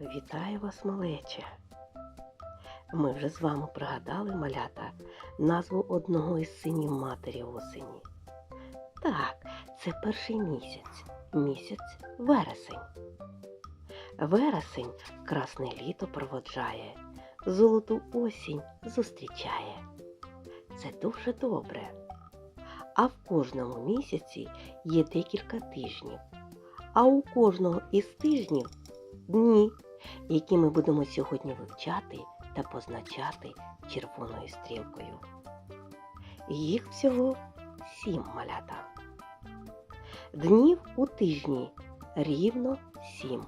Вітаю вас, малече! Ми вже з вами пригадали малята назву одного із синів матері осені. Так, це перший місяць, місяць вересень. Вересень красне літо проводжає, золоту осінь зустрічає. Це дуже добре. А в кожному місяці є декілька тижнів, а у кожного із тижнів дні, які ми будемо сьогодні вивчати та позначати червоною стрілкою. Їх всього сім малята. Днів у тижні рівно сім.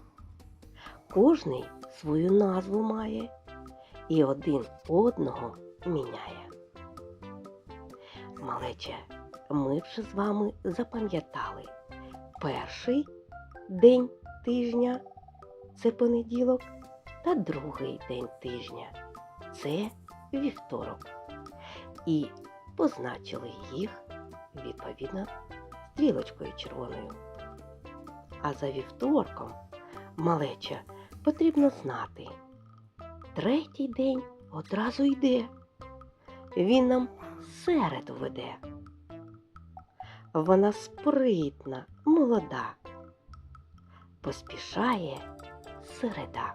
Кожний свою назву має і один одного міняє. Малече, ми вже з вами запам'ятали перший день тижня це понеділок, та другий день тижня це вівторок. І позначили їх відповідно стрілочкою червоною. А за вівторком, малеча, потрібно знати. Третій день одразу йде. Він нам середу веде. Вона спритна, молода, поспішає середа.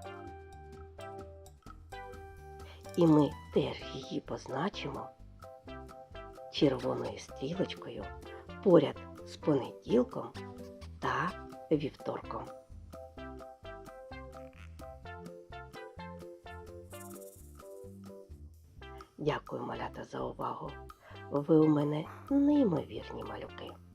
І ми теж її позначимо червоною стрілочкою поряд з понеділком та вівторком. Дякую, малята, за увагу. Ви у мене неймовірні малюки.